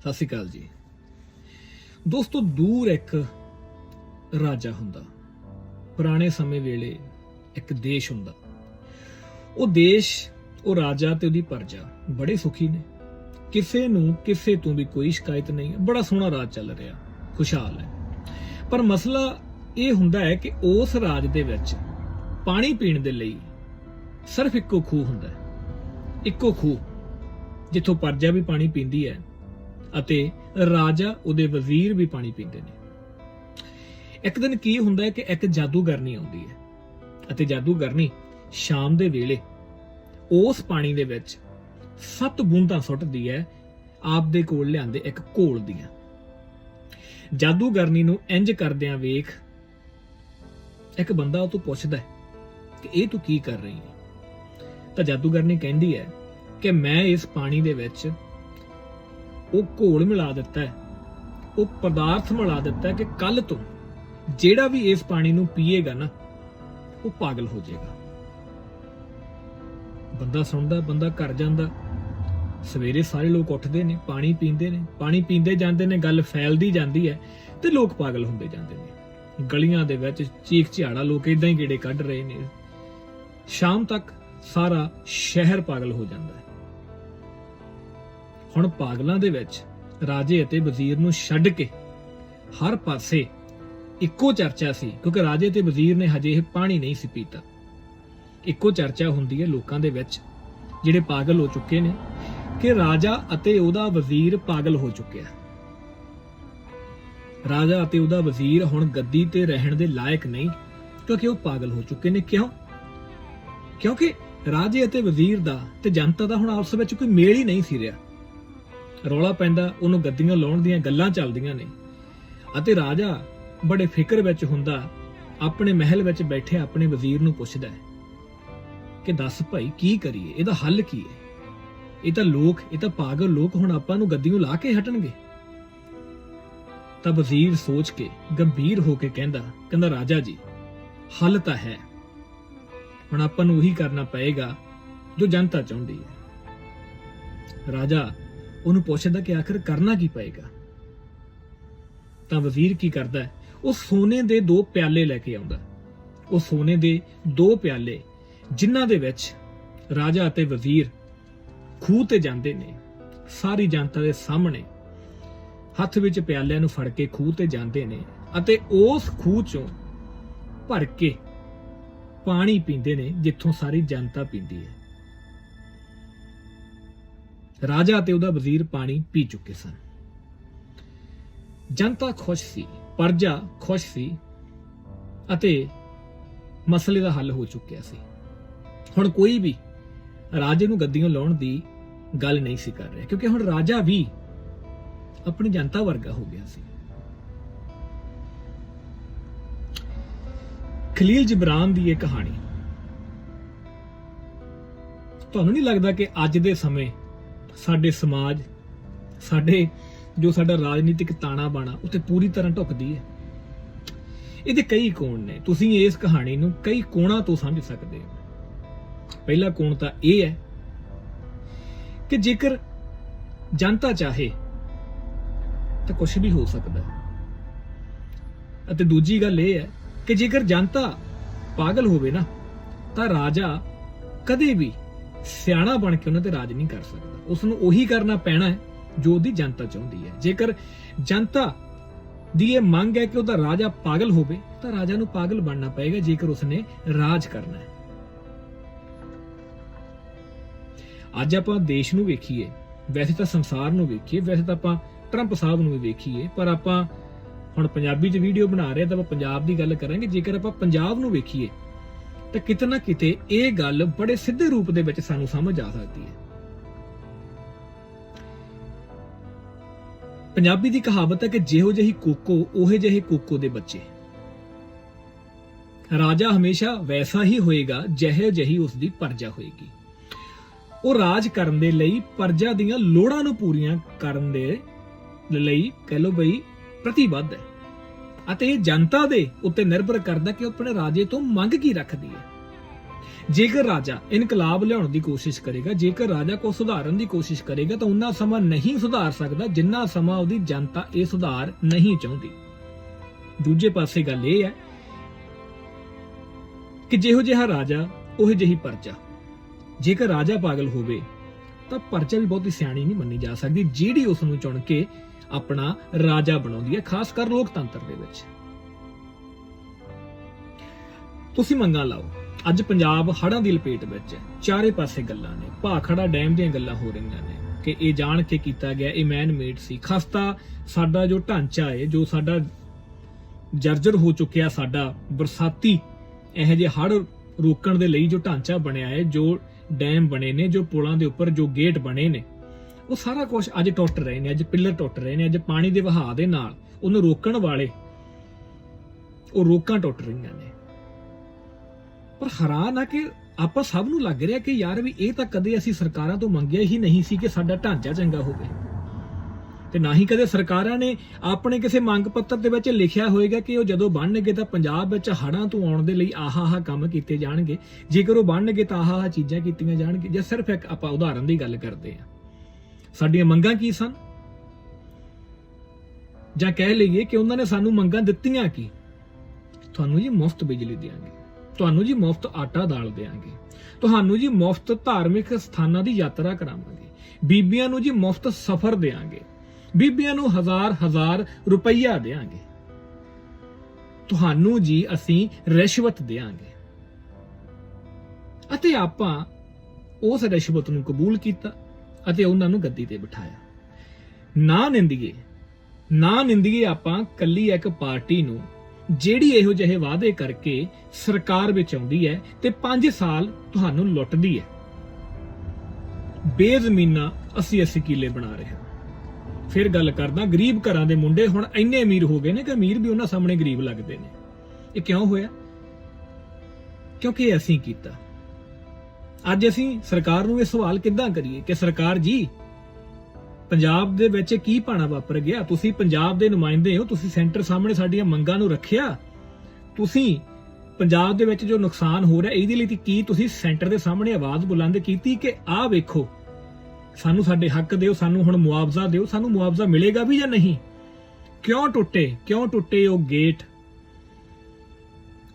ਸਤਿ ਸ਼੍ਰੀ ਅਕਾਲ ਜੀ। ਦੋਸਤੋ, ਦੂਰ ਇੱਕ ਰਾਜਾ ਹੁੰਦਾ। ਪੁਰਾਣੇ ਸਮੇਂ ਵੇਲੇ ਇੱਕ ਦੇਸ਼ ਹੁੰਦਾ। ਉਹ ਦੇਸ਼, ਉਹ ਰਾਜਾ ਤੇ ਉਹਦੀ ਪਰਜਾ ਬੜੇ ਸੁਖੀ ਨੇ। ਕਿਸੇ ਨੂੰ ਕਿਸੇ ਤੋਂ ਵੀ ਕੋਈ ਸ਼ਿਕਾਇਤ ਨਹੀਂ ਬੜਾ ਸੋਹਣਾ ਰਾਜ ਚੱਲ ਰਿਹਾ। ਖੁਸ਼ਹਾਲ ਹੈ। ਪਰ ਮਸਲਾ ਇਹ ਹੁੰਦਾ ਹੈ ਕਿ ਉਸ ਰਾਜ ਦੇ ਵਿੱਚ ਪਾਣੀ ਪੀਣ ਦੇ ਲਈ ਸਿਰਫ ਇੱਕੋ ਖੂਹ ਹੁੰਦਾ ਹੈ। ਇੱਕੋ ਖੂਹ, ਜਿੱਥੋਂ ਪਰਜਾ ਵੀ ਪਾਣੀ ਪੀਂਦੀ ਹੈ ਅਤੇ ਰਾਜਾ ਉਹਦੇ ਵਜ਼ੀਰ ਵੀ ਪਾਣੀ ਪੀਂਦੇ ਨੇ। ਇੱਕ ਦਿਨ ਕੀ ਹੁੰਦਾ ਹੈ ਕਿ ਇੱਕ ਜਾਦੂਗਰਨੀ ਆਉਂਦੀ ਹੈ ਅਤੇ ਜਾਦੂਗਰਨੀ ਸ਼ਾਮ ਦੇ ਵੇਲੇ ਉਸ ਪਾਣੀ ਦੇ ਵਿੱਚ ਸੱਤ ਬੂੰਦਾਂ ਸੁੱਟਦੀ ਹੈ, ਆਪ ਦੇ ਕੋਲ ਲਿਆਂਦੇ ਇੱਕ ਘੋਲ ਦੀਆਂ। ਜਾਦੂਗਰਨੀ ਨੂੰ ਇੰਜ ਕਰਦਿਆਂ ਵੇਖ ਇੱਕ ਬੰਦਾ ਉਹ ਤੋਂ ਪੁੱਛਦਾ ਹੈ ਕਿ ਇਹ ਤੂੰ ਕੀ ਕਰ ਰਹੀ ਹੈ? ਤਾਂ ਜਾਦੂਗਰਨੀ ਕਹਿੰਦੀ ਹੈ ਕਿ ਮੈਂ ਇਸ ਪਾਣੀ ਦੇ ਵਿੱਚ ਉਹ ਘੋਲ ਮਿਲਾ ਦਿੱਤਾ ਹੈ। ਉਹ ਪਦਾਰਥ ਮਿਲਾ ਦਿੱਤਾ ਹੈ ਕਿ ਕੱਲ ਤੋਂ ਜਿਹੜਾ ਵੀ ਇਸ ਪਾਣੀ ਨੂੰ ਪੀਏਗਾ ਨਾ, ਉਹ ਪਾਗਲ ਹੋ ਜਾਏਗਾ। ਬੰਦਾ ਸੁਣਦਾ ਬੰਦਾ ਘਰ ਜਾਂਦਾ। ਸਵੇਰੇ ਸਾਰੇ ਲੋਕ ਉੱਠਦੇ ਨੇ, ਪਾਣੀ ਪੀਂਦੇ ਨੇ। ਪਾਣੀ ਪੀਂਦੇ ਜਾਂਦੇ ਨੇ, ਗੱਲ ਫੈਲਦੀ ਜਾਂਦੀ ਹੈ ਤੇ ਲੋਕ ਪਾਗਲ ਹੁੰਦੇ ਜਾਂਦੇ ਨੇ। ਗਲੀਆਂ ਦੇ ਵਿੱਚ ਚੀਖ ਝਾੜਾ ਲੋਕ ਇਦਾਂ ਹੀ ਗੇੜੇ ਕੱਢ ਰਹੇ ਨੇ। ਸ਼ਾਮ ਤੱਕ ਸਾਰਾ ਸ਼ਹਿਰ ਪਾਗਲ ਹੋ ਜਾਂਦਾ ਹੈ। ਹੁਣ ਪਾਗਲਾਂ ਦੇ ਵਿੱਚ ਰਾਜੇ ਅਤੇ ਵਜ਼ੀਰ ਨੂੰ ਛੱਡ ਕੇ ਹਰ ਪਾਸੇ ਇੱਕੋ ਚਰਚਾ ਸੀ, ਕਿਉਂਕਿ ਰਾਜੇ ਤੇ ਵਜ਼ੀਰ ਨੇ ਹਜੇ ਇਹ ਪਾਣੀ ਨਹੀਂ ਸੀ ਪੀਤਾ। ਇੱਕੋ ਚਰਚਾ ਹੁੰਦੀ ਹੈ ਲੋਕਾਂ ਦੇ ਵਿੱਚ, ਜਿਹੜੇ ਪਾਗਲ ਹੋ ਚੁੱਕੇ ਨੇ, ਕਿ ਰਾਜਾ ਅਤੇ ਉਹਦਾ ਵਜ਼ੀਰ ਪਾਗਲ ਹੋ ਚੁੱਕਿਆ ਰਾਜਾ ਅਤੇ ਉਹਦਾ ਵਜ਼ੀਰ ਹੁਣ ਗੱਦੀ ਤੇ ਰਹਿਣ ਦੇ ਲਾਇਕ ਨਹੀਂ, ਕਿਉਂਕਿ ਉਹ ਪਾਗਲ ਹੋ ਚੁੱਕੇ ਨੇ। ਕਿਉਂ? ਕਿਉਂਕਿ ਰਾਜੇ ਅਤੇ ਵਜ਼ੀਰ ਦਾ ਤੇ ਜਨਤਾ ਦਾ ਹੁਣ ਆਪਸ ਵਿੱਚ ਕੋਈ ਮੇਲ ਹੀ ਨਹੀਂ ਸੀ ਰਿਹਾ। ਰੌਲਾ ਪੈਂਦਾ, ਉਹਨੂੰ ਗੱਦੀਆਂ ਲਾਉਣ ਦੀਆਂ ਗੱਲਾਂ ਚੱਲਦੀਆਂ ਨੇ। ਅਤੇ ਰਾਜਾ ਬੜੇ ਫਿਕਰ ਵਿੱਚ ਹੁੰਦਾ, ਆਪਣੇ ਮਹਿਲ ਵਿੱਚ ਬੈਠੇ ਆਪਣੇ ਵਜ਼ੀਰ ਨੂੰ ਪੁੱਛਦਾ ਹੈ ਕਿ ਦੱਸ ਭਾਈ, ਕੀ ਕਰੀਏ? ਇਹਦਾ ਹੱਲ ਕੀ ਹੈ? ਇਹ ਤਾਂ ਲੋਕ, ਇਹ ਤਾਂ ਪਾਗਲ ਲੋਕ ਹੁਣ ਆਪਾਂ ਨੂੰ ਗੱਦੀਆਂ ਲਾ ਕੇ ਹਟਣਗੇ। ਤਾਂ ਵਜ਼ੀਰ ਸੋਚ ਕੇ ਗੰਭੀਰ ਹੋ ਕੇ ਕਹਿੰਦਾ ਕਹਿੰਦਾ, ਰਾਜਾ ਜੀ, ਹੱਲ ਤਾਂ ਹੈ। ਹੁਣ ਆਪਾਂ ਨੂੰ ਉਹੀ ਕਰਨਾ ਪਏਗਾ ਜੋ ਜਨਤਾ ਚਾਹੁੰਦੀ ਹੈ। ਰਾਜਾ ਉਹਨੂੰ ਪੁੱਛਦਾ ਕਿ ਆਖਰ ਕਰਨਾ ਕੀ ਪਏਗਾ? ਤਾਂ ਵਜ਼ੀਰ ਕੀ ਕਰਦਾ ਹੈ? ਉਹ ਸੋਨੇ ਦੇ ਦੋ ਪਿਆਲੇ ਲੈ ਕੇ ਆਉਂਦਾ। ਉਹ ਸੋਨੇ ਦੇ ਦੋ ਪਿਆਲੇ, ਜਿਨ੍ਹਾਂ ਦੇ ਵਿੱਚ ਰਾਜਾ ਅਤੇ ਵਜ਼ੀਰ ਖੂਹ ਤੇ ਜਾਂਦੇ ਨੇ। ਸਾਰੀ ਜਨਤਾ ਦੇ ਸਾਹਮਣੇ ਹੱਥ ਵਿੱਚ ਪਿਆਲਿਆਂ ਨੂੰ ਫੜ ਕੇ ਖੂਹ ਤੇ ਜਾਂਦੇ ਨੇ ਅਤੇ ਉਸ ਖੂਹ ਚੋਂ ਭਰ ਕੇ ਪਾਣੀ ਪੀਂਦੇ ਨੇ, ਜਿੱਥੋਂ ਸਾਰੀ ਜਨਤਾ ਪੀਂਦੀ ਹੈ। ਰਾਜਾ ਅਤੇ ਉਹਦਾ ਵਜ਼ੀਰ ਪਾਣੀ ਪੀ ਚੁੱਕੇ ਸਨ। ਜਨਤਾ ਖੁਸ਼ ਸੀ, ਪਰਜਾ ਖੁਸ਼ ਸੀ ਅਤੇ ਮਸਲੇ ਦਾ ਹੱਲ ਹੋ ਚੁੱਕਿਆ ਸੀ। ਹੁਣ ਕੋਈ ਵੀ ਰਾਜੇ ਨੂੰ ਗੱਦੀਆਂ ਲਾਉਣ ਦੀ ਗੱਲ ਨਹੀਂ ਸੀ ਕਰ ਰਿਹਾ, ਕਿਉਂਕਿ ਹੁਣ ਰਾਜਾ ਵੀ ਆਪਣੀ ਜਨਤਾ ਵਰਗਾ ਹੋ ਗਿਆ ਸੀ। ਖਲੀਲ ਜਿਬਰਾਨ ਦੀ ਇਹ ਕਹਾਣੀ। ਤੁਹਾਨੂੰ ਨਹੀਂ ਲੱਗਦਾ ਕਿ ਅੱਜ ਦੇ ਸਮੇਂ ਸਾਡੇ ਸਮਾਜ, ਸਾਡੇ ਜੋ ਸਾਡਾ ਰਾਜਨੀਤਿਕ ਤਾਣਾ ਬਾਣਾ ਉੱਤੇ ਪੂਰੀ ਤਰ੍ਹਾਂ ਢੁਕਦੀ ਹੈ। ਇਹਦੇ ਕਈ ਕੋਣ ਨੇ। ਤੁਸੀਂ ਇਸ ਕਹਾਣੀ ਨੂੰ ਕਈ ਕੋਣਾਂ ਤੋਂ ਸਮਝ ਸਕਦੇ ਹੋ। ਪਹਿਲਾ ਕੋਣ ਤਾਂ ਇਹ ਹੈ ਕਿ ਜੇਕਰ ਜਨਤਾ ਚਾਹੇ, ਤਾਂ ਕੁਝ ਵੀ ਹੋ ਸਕਦਾ ਹੈ। ਅਤੇ ਦੂਜੀ ਗੱਲ ਇਹ ਹੈ ਕਿ ਜੇਕਰ ਜਨਤਾ ਪਾਗਲ ਹੋਵੇ ਨਾ, ਤਾਂ ਰਾਜਾ ਕਦੇ ਵੀ ਸਿਆਣਾ ਬਣ ਕੇ ਉਹਨਾਂ ਤੇ ਰਾਜ ਨਹੀਂ ਕਰ ਸਕਦਾ। ਉਸ ਨੂੰ ਉਹੀ ਕਰਨਾ ਪੈਣਾ ਹੈ ਜੋ ਉਹਦੀ ਜਨਤਾ ਚਾਹੁੰਦੀ ਹੈ। ਜੇਕਰ ਜਨਤਾ ਦੀ ਇਹ ਮੰਗ ਹੈ ਕਿ ਉਹਦਾ ਰਾਜਾ ਪਾਗਲ ਹੋਵੇ, ਤਾਂ ਰਾਜਾ ਨੂੰ ਪਾਗਲ ਬਣਨਾ ਪਏਗਾ ਜੇਕਰ ਉਸਨੇ ਰਾਜ ਕਰਨਾ ਹੈ। ਅੱਜ ਆਪਾਂ ਦੇਸ਼ ਨੂੰ ਵੇਖੀਏ, ਵੈਸੇ ਤਾਂ ਸੰਸਾਰ ਨੂੰ ਵੇਖੀਏ, ਵੈਸੇ ਤਾਂ ਆਪਾਂ ਟਰੰਪ ਸਾਹਿਬ ਨੂੰ ਵੀ ਵੇਖੀਏ, ਪਰ ਆਪਾਂ ਹੁਣ ਪੰਜਾਬੀ 'ਚ ਵੀਡੀਓ ਬਣਾ ਰਹੇ ਤਾਂ ਆਪਾਂ ਪੰਜਾਬ ਦੀ ਗੱਲ ਕਰਾਂਗੇ। ਜੇਕਰ ਆਪਾਂ ਪੰਜਾਬ ਨੂੰ ਵੇਖੀਏ ਤਾਂ ਕਿਤੇ ਨਾ ਕਿਤੇ ਇਹ ਗੱਲ ਬੜੇ ਸਿੱਧੇ ਰੂਪ ਦੇ ਵਿੱਚ ਸਾਨੂੰ ਸਮਝ ਆ ਸਕਦੀ ਹੈ। ਪੰਜਾਬੀ ਦੀ ਕਹਾਵਤ ਹੈ ਕਿ ਜਿਹੋ ਜਿਹੀ ਕੋਕੋ, ਉਹੇ ਜਿਹੇ ਕੋਕੋ ਦੇ ਬੱਚੇ। ਰਾਜਾ ਹਮੇਸ਼ਾ ਵੈਸਾ ਹੀ ਹੋਏਗਾ, ਜਿਹੋ ਜਿਹੀ ਉਸ ਦੀ ਪਰਜਾ ਹੋਏਗੀ। ਉਹ ਰਾਜ ਕਰਨ ਦੇ ਲਈ ਪਰਜਾ ਦੀਆਂ ਲੋੜਾਂ ਨੂੰ ਪੂਰੀਆਂ ਕਰਨ ਦੇ ਲਈ ਕਹਿ ਲੋ ਬਈ ਪ੍ਰਤੀਬੱਧ ਹੈ। ਅਤੇ ਇਹ ਜਨਤਾ ਦੇ ਉੱਤੇ ਨਿਰਭਰ ਕਰਦਾ ਕਿ ਉਹ ਆਪਣੇ ਰਾਜੇ ਤੋਂ ਮੰਗ ਕੀ ਰੱਖਦੀ ਹੈ। ਜੇਕਰ ਰਾਜਾ ਇਨਕਲਾਬ ਲਿਆਉਣ ਦੀ ਕੋਸ਼ਿਸ਼ ਕਰੇਗਾ, ਜੇਕਰ ਰਾਜਾ ਕੋ ਸੁਧਾਰਨ ਦੀ ਕੋਸ਼ਿਸ਼ ਕਰੇਗਾ, ਤਾਂ ਉਨਾ ਸਮਾਂ ਨਹੀਂ ਸੁਧਾਰ ਸਕਦਾ ਜਿੰਨਾ ਸਮਾਂ ਉਹਦੀ ਜਨਤਾ ਇਹ ਸੁਧਾਰ ਨਹੀਂ ਚਾਹੁੰਦੀ। ਦੂਜੇ ਪਾਸੇ ਗੱਲ ਇਹ ਹੈ ਕਿ ਜਿਹੋ ਜਿਹਾ ਰਾਜਾ, ਉਹ ਜਿਹੀ ਪਰਚਾ ਜੇਕਰ ਰਾਜਾ ਪਾਗਲ ਹੋਵੇ, ਤਾਂ ਪਰਚਾ ਵੀ ਬਹੁਤੀ ਸਿਆਣੀ ਨਹੀਂ ਮੰਨੀ ਜਾ ਸਕਦੀ, ਜਿਹੜੀ ਉਸ ਨੂੰ ਚੁਣ ਕੇ ਆਪਣਾ ਰਾਜਾ ਬਣਾਉਂਦੀ ਹੈ, ਖਾਸ ਕਰ ਲੋਕਤੰਤਰ ਦੇ ਵਿੱਚ। ਤੁਸੀਂ ਮੰਗਾ ਲਾਓ। ਅੱਜ ਪੰਜਾਬ ਹੜਾਂ ਦੀ ਲਪੇਟ ਵਿੱਚ ਹੈ। ਚਾਰੇ ਪਾਸੇ ਗੱਲਾਂ ਨੇ। ਭਾਖੜਾ ਡੈਮ ਦੀਆਂ ਗੱਲਾਂ ਹੋ ਰਹੀਆਂ ਨੇ ਕਿ ਇਹ ਜਾਣ ਕੇ ਕੀਤਾ ਗਿਆ, ਇਹ ਮੈਨ ਮੇਡ ਸੀ। ਖਸਤਾ ਸਾਡਾ ਜੋ ਢਾਂਚਾ ਹੈ, ਜੋ ਸਾਡਾ ਜਰਜਰ ਹੋ ਚੁੱਕਿਆ, ਸਾਡਾ ਬਰਸਾਤੀ ਇਹੋ ਜਿਹੇ ਹੜ ਰੋਕਣ ਦੇ ਲਈ ਜੋ ਢਾਂਚਾ ਬਣਿਆ ਹੈ, ਜੋ ਡੈਮ ਬਣੇ ਨੇ, ਜੋ ਪੁਲਾਂ ਦੇ ਉੱਪਰ ਜੋ ਗੇਟ ਬਣੇ ਨੇ ਉਹ ਸਾਰਾ ਕੁਝ ਅੱਜ ਟੁੱਟ ਰਹੇ ਨੇ, ਅੱਜ ਪਿੱਲਰ ਟੁੱਟ ਰਹੇ ਨੇ, ਅੱਜ ਪਾਣੀ ਦੇ ਵਹਾਅ ਦੇ ਨਾਲ ਉਹਨੂੰ ਰੋਕਣ ਵਾਲੇ ਉਹ ਰੋਕਾਂ ਟੁੱਟ ਰਹੀਆਂ ਨੇ। ਪਰ ਹੈਰਾਨ ਆ ਕਿ ਆਪਾਂ ਸਭ ਨੂੰ ਲੱਗ ਰਿਹਾ ਕਿ ਯਾਰ ਵੀ ਇਹ ਤਾਂ ਕਦੇ ਅਸੀਂ ਸਰਕਾਰਾਂ ਤੋਂ ਮੰਗਿਆ ਹੀ ਨਹੀਂ ਸੀ ਕਿ ਸਾਡਾ ਢਾਂਚਾ ਚੰਗਾ ਹੋਵੇ। ਤੇ ਨਾ ਹੀ ਕਦੇ ਸਰਕਾਰਾਂ ਨੇ ਆਪਣੇ ਕਿਸੇ ਮੰਗ ਪੱਤਰ ਦੇ ਵਿੱਚ ਲਿਖਿਆ ਹੋਏਗਾ ਕਿ ਉਹ ਜਦੋਂ ਬਣਨਗੇ ਤਾਂ ਪੰਜਾਬ ਵਿੱਚ ਹੜਾਂ ਤੋਂ ਆਉਣ ਦੇ ਲਈ ਆਹ ਆਹ ਕੰਮ ਕੀਤੇ ਜਾਣਗੇ। ਜੇਕਰ ਉਹ ਬਣਨਗੇ ਤਾਂ ਆਹ ਆਹ ਚੀਜ਼ਾਂ ਕੀਤੀਆਂ ਜਾਣਗੀਆਂ। ਜਾਂ ਸਿਰਫ ਇੱਕ ਆਪਾਂ ਉਦਾਹਰਨ ਦੀ ਗੱਲ ਕਰਦੇ ਹਾਂ। ਸਾਡੀਆਂ ਮੰਗਾਂ ਕੀ ਸਨ? ਜਾਂ ਕਹਿ ਲਈਏ ਕਿ ਉਹਨਾਂ ਨੇ ਸਾਨੂੰ ਮੰਗਾਂ ਦਿੱਤੀਆਂ ਕੀ? ਤੁਹਾਨੂੰ ਜੀ ਮੁਫਤ ਬਿਜਲੀ ਦੇਵਾਂਗੇ ਤੁਹਾਨੂੰ ਜੀ ਮੁਫਤ ਆਟਾ ਦਾਲ ਦੇਵਾਂਗੇ ਤੁਹਾਨੂੰ ਜੀ ਮੁਫਤ ਧਾਰਮਿਕ ਸਥਾਨਾਂ ਦੀ ਯਾਤਰਾ ਕਰਾਵਾਂਗੇ। ਬੀਬੀਆਂ ਨੂੰ ਜੀ ਮੁਫਤ ਸਫ਼ਰ ਦੇਵਾਂਗੇ ਬੀਬੀਆਂ ਨੂੰ ਹਜ਼ਾਰ ਹਜ਼ਾਰ ਰੁਪਈਆ ਦੇਵਾਂਗੇ ਤੁਹਾਨੂੰ ਜੀ ਅਸੀਂ ਰਿਸ਼ਵਤ ਦੇਵਾਂਗੇ ਅਤੇ ਆਪਾਂ ਉਸ ਰਿਸ਼ਵਤ ਨੂੰ ਕਬੂਲ ਕੀਤਾ। ਅਤੇ ਉਹਨਾਂ ਨੂੰ ਗੱਦੀ ਤੇ ਬਿਠਾਇਆ। ਨਾ ਨਿੰਦੀਏ ਨਾ ਨਿੰਦੀਏ ਆਪਾਂ ਕੱਲੀ ਇੱਕ ਪਾਰਟੀ ਨੂੰ, ਜਿਹੜੀ ਇਹੋ ਜਿਹੇ ਵਾਅਦੇ ਕਰਕੇ ਸਰਕਾਰ ਵਿੱਚ ਆਉਂਦੀ ਹੈ ਤੇ 5 ਸਾਲ ਤੁਹਾਨੂੰ ਲੁੱਟਦੀ ਹੈ। ਬੇਜ਼ਮੀਨਾ 80 80 ਕਿੱਲੇ ਬਣਾ ਰਹੇ ਹਾਂ। ਫਿਰ ਗੱਲ ਕਰਦਾ, ਗਰੀਬ ਘਰਾਂ ਦੇ ਮੁੰਡੇ ਹੁਣ ਇੰਨੇ ਅਮੀਰ ਹੋ ਗਏ ਨੇ ਕਿ ਅਮੀਰ ਵੀ ਉਹਨਾਂ ਸਾਹਮਣੇ ਗਰੀਬ ਲੱਗਦੇ ਨੇ। ਇਹ ਕਿਉਂ ਹੋਇਆ? ਕਿਉਂਕਿ ਇਹ ਅਸੀਂ ਕੀਤਾ। ਅੱਜ ਅਸੀਂ ਸਰਕਾਰ ਨੂੰ ਇਹ ਸਵਾਲ ਕਿੱਦਾਂ ਕਰੀਏ ਕਿ ਸਰਕਾਰ ਜੀ, ਪੰਜਾਬ ਦੇ ਵਿੱਚ ਕੀ ਪਾਣਾ ਵਾਪਰ ਗਿਆ? ਤੁਸੀਂ ਪੰਜਾਬ ਦੇ ਨੁਮਾਇੰਦੇ ਹੋ, ਤੁਸੀਂ ਸੈਂਟਰ ਸਾਹਮਣੇ ਸਾਡੀਆਂ ਮੰਗਾਂ ਨੂੰ ਰੱਖਿਆ। ਤੁਸੀਂ ਪੰਜਾਬ ਦੇ ਵਿੱਚ ਜੋ ਨੁਕਸਾਨ ਹੋ ਰਿਹਾ, ਇਹਦੇ ਲਈ ਕੀ ਤੁਸੀਂ ਸੈਂਟਰ ਦੇ ਸਾਹਮਣੇ ਆਵਾਜ਼ ਬੁਲੰਦ ਕੀਤੀ ਕਿ ਆਹ ਵੇਖੋ, ਸਾਨੂੰ ਸਾਡੇ ਹੱਕ ਦਿਓ, ਸਾਨੂੰ ਹੁਣ ਮੁਆਵਜ਼ਾ ਦਿਓ, ਸਾਨੂੰ ਮੁਆਵਜ਼ਾ ਮਿਲੇਗਾ ਵੀ ਜਾਂ ਨਹੀਂ? ਕਿਉਂ ਟੁੱਟੇ? ਕਿਉਂ ਟੁੱਟੇ ਉਹ ਗੇਟ?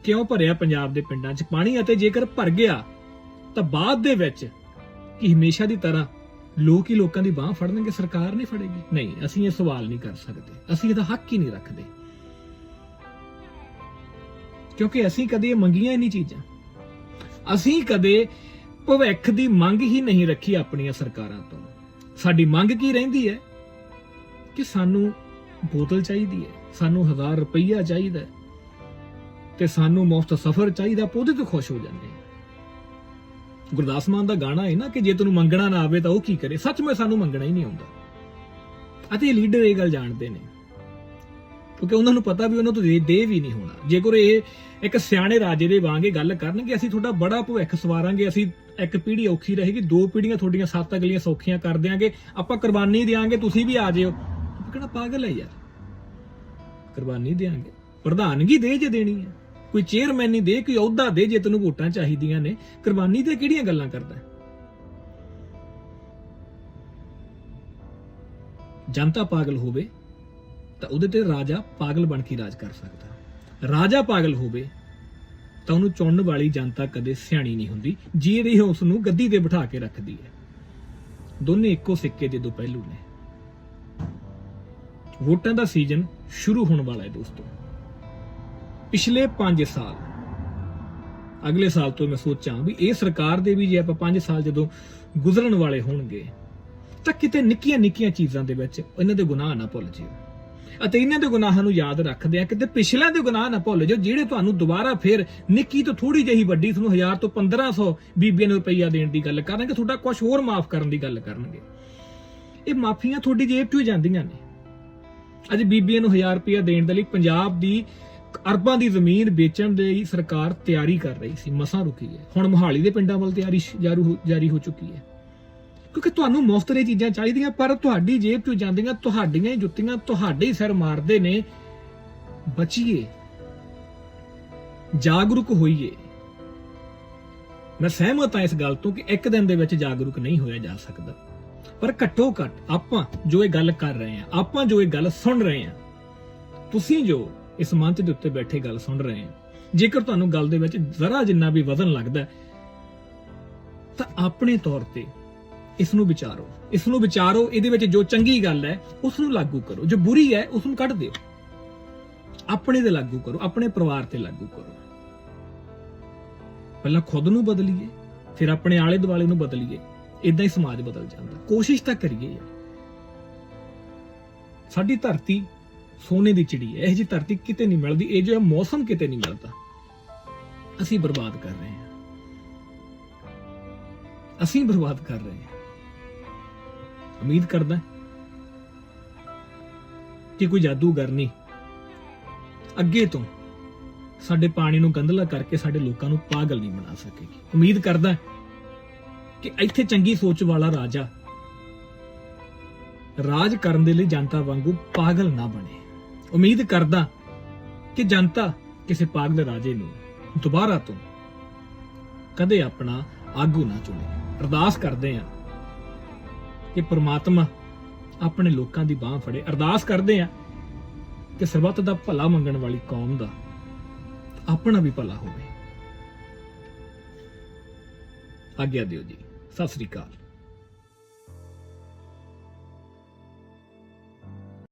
ਕਿਉਂ ਭਰਿਆ ਪੰਜਾਬ ਦੇ ਪਿੰਡਾਂ 'ਚ ਪਾਣੀ ਅਤੇ ਜੇਕਰ ਭਰ ਗਿਆ ਤਾਂ ਬਾਅਦ ਦੇ ਵਿੱਚ ਕਿ ਹਮੇਸ਼ਾ ਦੀ ਤਰ੍ਹਾਂ ਲੋਕ ਹੀ ਲੋਕਾਂ ਦੀ ਬਾਹ ਫੜਨਗੇ, ਸਰਕਾਰ ਨਹੀਂ ਫੜੇਗੀ। ਨਹੀਂ, ਅਸੀਂ ਇਹ ਸਵਾਲ ਨਹੀਂ ਕਰ ਸਕਦੇ। ਅਸੀਂ ਇਹਦਾ ਹੱਕ ਹੀ ਨਹੀਂ ਰੱਖਦੇ। ਕਿਉਂਕਿ ਅਸੀਂ ਕਦੇ ਇਹ ਮੰਗੀਆਂ ਹੀ ਨਹੀਂ ਚੀਜ਼ਾਂ। ਅਸੀਂ ਕਦੇ ਭਵਿੱਖ ਦੀ ਮੰਗ ਹੀ ਨਹੀਂ ਰੱਖੀ ਆਪਣੀਆਂ ਸਰਕਾਰਾਂ ਤੋਂ। ਸਾਡੀ ਮੰਗ ਕੀ ਰਹਿੰਦੀ ਹੈ? ਕਿ ਸਾਨੂੰ ਬੋਤਲ ਚਾਹੀਦੀ ਹੈ, ਸਾਨੂੰ 1000 ਰੁਪਈਆ ਚਾਹੀਦਾ ਤੇ ਸਾਨੂੰ ਮੁਫਤ ਸਫ਼ਰ ਚਾਹੀਦਾ, ਆਪਾਂ ਤੋਂ ਖੁਸ਼ ਹੋ ਜਾਂਦੇ ਗੁਰਦਾਸ ਮਾਨ ਦਾ ਗਾਣਾ ਹੈ ਨਾ ਕਿ ਜੇ ਤੈਨੂੰ ਮੰਗਣਾ ਨਾ ਆਵੇ ਤਾਂ ਉਹ ਕੀ ਕਰੇ? ਸੱਚ ਮੈਂ ਸਾਨੂੰ ਮੰਗਣਾ ਹੀ ਨਹੀਂ ਆਉਂਦਾ। ਅਤੇ ਇਹ ਲੀਡਰ ਇਹ ਗੱਲ ਜਾਣਦੇ ਨੇ। ਕਿਉਂਕਿ ਉਹਨਾਂ ਨੂੰ ਪਤਾ ਵੀ ਉਹਨਾਂ ਤੋਂ ਦੇ ਦੇ ਵੀ ਨਹੀਂ ਹੋਣਾ। ਜੇਕਰ ਇਹ ਇੱਕ ਸਿਆਣੇ ਰਾਜੇ ਦੇ ਵਾਂਗੇ ਗੱਲ ਕਰਨਗੇ, ਅਸੀਂ ਤੁਹਾਡਾ ਬੜਾ ਭਵਿੱਖ ਸਵਾਰਾਂਗੇ, ਅਸੀਂ ਇੱਕ ਪੀੜ੍ਹੀ ਔਖੀ ਰਹੇਗੀ, ਦੋ ਪੀੜ੍ਹੀਆਂ ਤੁਹਾਡੀਆਂ ਸੱਤ ਅਗਲੀਆਂ ਸੌਖੀਆਂ ਕਰ ਦਿਆਂਗੇ, ਆਪਾਂ ਕੁਰਬਾਨੀ ਦੇਾਂਗੇ ਤੁਸੀਂ ਵੀ ਆ ਜਿਓ। ਕਿਹੜਾ ਪਾਗਲ ਹੈ ਯਾਰ। ਕੁਰਬਾਨੀ ਦੇਾਂਗੇ ਪ੍ਰਧਾਨਗੀ ਦੇ ਜੇ ਦੇਣੀ ਹੈ। ਕੋਈ ਚੇਅਰਮੈਨ ਨਹੀਂ ਦੇ, ਕੋਈ ਅਹੁਦਾ ਦੇ ਜੇ ਤੈਨੂੰ ਵੋਟਾਂ ਚਾਹੀਦੀਆਂ ਨੇ। ਕੁਰਬਾਨੀ ਤੇ ਕਿਹੜੀਆਂ ਗੱਲਾਂ ਕਰਦਾ ਜਨਤਾ ਪਾਗਲ ਹੋਵੇ, ਤਾਂ ਉਹਦੇ ਤੇ ਰਾਜਾ ਪਾਗਲ ਬਣ ਕੇ ਰਾਜ ਕਰ ਸਕਦਾ। ਰਾਜਾ ਪਾਗਲ ਹੋਵੇ, ਤਾਂ ਉਹਨੂੰ ਚੁਣਨ ਵਾਲੀ ਜਨਤਾ ਕਦੇ ਸਿਆਣੀ ਨਹੀਂ ਹੁੰਦੀ, ਜਿਹੜੀ ਉਸ ਨੂੰ ਗੱਦੀ ਤੇ ਬਿਠਾ ਕੇ ਰੱਖਦੀ ਹੈ। ਦੋਨੇ ਇੱਕੋ ਸਿੱਕੇ ਦੇ ਦੋ ਪਹਿਲੂ ਨੇ। ਵੋਟਾਂ ਦਾ ਸੀਜ਼ਨ ਸ਼ੁਰੂ ਹੋਣ ਵਾਲਾ ਹੈ ਦੋਸਤੋ। ਪਿਛਲੇ 5 ਸਾਲ, ਅਗਲੇ ਸਾਲ ਤੋਂ ਮੈਂ ਸੋਚਾਂ ਵੀ ਇਹ ਸਰਕਾਰ ਦੇ ਵੀ ਜੇ ਆਪਾਂ 5 ਸਾਲ ਜਦੋਂ ਗੁਜ਼ਰਨ ਵਾਲੇ ਹੋਣਗੇ, ਤਾਂ ਕਿਤੇ ਨਿੱਕੀਆਂ ਨਿੱਕੀਆਂ ਚੀਜ਼ਾਂ ਦੇ ਵਿੱਚ ਇਹਨਾਂ ਦੇ ਗੁਨਾਹ ਨਾ ਭੁੱਲ ਜਿਓ। ਅਤੇ ਇਹਨਾਂ ਦੇ ਗੁਨਾਹਾਂ ਨੂੰ ਯਾਦ ਰੱਖਦੇ ਆ, ਕਿਤੇ ਪਿਛਲਿਆਂ ਦੇ ਗੁਨਾਹ ਨਾ ਭੁੱਲ ਜਿਓ, ਜਿਹੜੇ ਤੁਹਾਨੂੰ ਦੁਬਾਰਾ ਫੇਰ ਨਿੱਕੀ ਤੋਂ ਥੋੜੀ ਜਿਹੀ ਵੱਡੀ ਤੁਹਾਨੂੰ 1000 ਤੋਂ 1500 ਬੀਬੀਆਂ ਨੂੰ ਰੁਪਈਆ ਦੇਣ ਦੀ ਗੱਲ ਕਰਨਗੇ, ਤੁਹਾਡਾ ਕੁਝ ਹੋਰ ਮਾਫ ਕਰਨ ਦੀ ਗੱਲ ਕਰਨਗੇ। ਇਹ ਮਾਫੀਆਂ ਤੁਹਾਡੀ ਜੇਬ 'ਚੋਂ ਹੀ ਜਾਂਦੀਆਂ ਨੇ। ਅੱਜ ਬੀਬੀਆਂ ਨੂੰ 1000 ਰੁਪਇਆ ਦੇਣ ਦੇ ਲਈ ਪੰਜਾਬ ਦੀ ਅਰਬਾਂ ਦੀ ਜ਼ਮੀਨ ਵੇਚਣ ਦੇ ਲਈ ਸਰਕਾਰ ਤਿਆਰੀ ਕਰ ਰਹੀ ਸੀ, ਮਸਾਂ ਰੁਕੀ ਹੈ। ਹੁਣ ਮੋਹਾਲੀ ਦੇ ਪਿੰਡਾਂ ਵੱਲ ਤਿਆਰੀ ਹੋ- ਜਾਰੀ ਹੋ ਚੁੱਕੀ ਹੈ। ਕਿਉਂਕਿ ਤੁਹਾਨੂੰ ਮੁਫਤ ਦੇ ਚੀਜ਼ਾਂ ਚਾਹੀਦੀਆਂ, ਪਰ ਤੁਹਾਡੀ ਜੇਬ 'ਚੋਂ ਜਾਂਦੀਆਂ, ਤੁਹਾਡੀਆਂ ਹੀ ਜੁੱਤੀਆਂ, ਤੁਹਾਡੇ ਹੀ ਸਿਰ ਮਾਰਦੇ ਨੇ। ਬਚੀਏ। ਜਾਗਰੂਕ ਹੋਈਏ। ਮੈਂ ਸਹਿਮਤ ਹਾਂ ਇਸ ਗੱਲ ਤੋਂ ਕਿ ਇੱਕ ਦਿਨ ਦੇ ਵਿੱਚ ਜਾਗਰੂਕ ਨਹੀਂ ਹੋਇਆ ਜਾ ਸਕਦਾ। ਪਰ ਘੱਟੋ ਘੱਟ ਆਪਾਂ ਜੋ ਇਹ ਗੱਲ ਕਰ ਰਹੇ ਹਾਂ, ਆਪਾਂ ਜੋ ਇਹ ਗੱਲ ਸੁਣ ਰਹੇ ਹਾਂ, ਤੁਸੀਂ ਜੋ ਇਸ ਮੰਚ ਦੇ ਉੱਤੇ ਬੈਠੇ ਗੱਲ ਸੁਣ ਰਹੇ ਹੋ। ਜੇਕਰ ਤੁਹਾਨੂੰ ਗੱਲ ਦੇ ਵਿੱਚ ਜ਼ਰਾ ਜਿੰਨਾ ਵੀ ਵਜ਼ਨ ਲੱਗਦਾ ਤਾਂ ਆਪਣੇ ਤੌਰ ਤੇ ਇਸ ਨੂੰ ਵਿਚਾਰੋ। ਇਸ ਨੂੰ ਵਿਚਾਰੋ, ਇਹਦੇ ਵਿੱਚ ਜੋ ਚੰਗੀ ਗੱਲ ਹੈ, ਉਸ ਨੂੰ ਲਾਗੂ ਕਰੋ। ਜੋ ਬੁਰੀ ਹੈ, ਉਸ ਨੂੰ ਕੱਢ ਦਿਓ। ਆਪਣੇ ਤੇ ਲਾਗੂ ਕਰੋ, ਆਪਣੇ ਪਰਿਵਾਰ ਤੇ ਲਾਗੂ ਕਰੋ। ਪਹਿਲਾਂ ਖੁਦ ਨੂੰ ਬਦਲੀਏ, ਫਿਰ ਆਪਣੇ ਆਲੇ ਦੁਆਲੇ ਨੂੰ ਬਦਲੀਏ। ਇਦਾਂ ਹੀ ਸਮਾਜ ਬਦਲ ਜਾਂਦਾ। ਕੋਸ਼ਿਸ਼ ਤਾਂ ਕਰੀਏ ਯਾਰ। ਸਾਡੀ ਧਰਤੀ ਸੋਨੇ ਦੀ ਚਿੜੀ ਹੈ, ਇਹ ਜੀ ਧਰਤੀ ਕਿਤੇ ਨਹੀਂ ਮਿਲਦੀ, ਇਹ ਜੋ ਮੌਸਮ ਕਿਤੇ ਨਹੀਂ ਮਿਲਦਾ। ਅਸੀਂ ਬਰਬਾਦ ਕਰ ਰਹੇ ਹਾਂ। ਅਸੀਂ ਬਰਬਾਦ ਕਰ ਰਹੇ ਹਾਂ। ਉਮੀਦ ਕਰਦਾ ਕਿ ਕੋਈ ਜਾਦੂਗਰ ਨਹੀਂ, ਅੱਗੇ ਤੋਂ ਸਾਡੇ ਪਾਣੀ ਨੂੰ ਗੰਦਲਾ ਕਰਕੇ ਸਾਡੇ ਲੋਕਾਂ ਨੂੰ ਪਾਗਲ ਨਹੀਂ ਬਣਾ ਸਕੇਗੀ। ਉਮੀਦ ਕਰਦਾ ਕਿ ਇੱਥੇ ਚੰਗੀ ਸੋਚ ਵਾਲਾ ਰਾਜਾ ਰਾਜ ਕਰਨ ਦੇ ਲਈ ਜਨਤਾ ਵਾਂਗੂ ਪਾਗਲ ਨਾ ਬਣੇ। ਉਮੀਦ ਕਰਦਾ ਕਿ ਜਨਤਾ ਕਿਸੇ ਪਾਗਲ ਰਾਜੇ ਨੂੰ ਦੁਬਾਰਾ ਤੋਂ ਕਦੇ ਆਪਣਾ ਆਗੂ ਨਾ ਚੁਣੇ। ਅਰਦਾਸ ਕਰਦੇ ਹਾਂ ਕਿ ਪ੍ਰਮਾਤਮਾ ਆਪਣੇ ਲੋਕਾਂ ਦੀ ਬਾਹ ਫੜੇ। ਅਰਦਾਸ ਕਰਦੇ ਹਾਂ ਕਿ ਸਰਬੱਤ ਦਾ ਭਲਾ ਮੰਗਣ ਵਾਲੀ ਕੌਮ ਦਾ ਆਪਣਾ ਵੀ ਭਲਾ ਹੋਵੇ। ਆਗਿਆ ਦਿਓ ਜੀ। ਸਤਿ ਸ੍ਰੀ ਅਕਾਲ।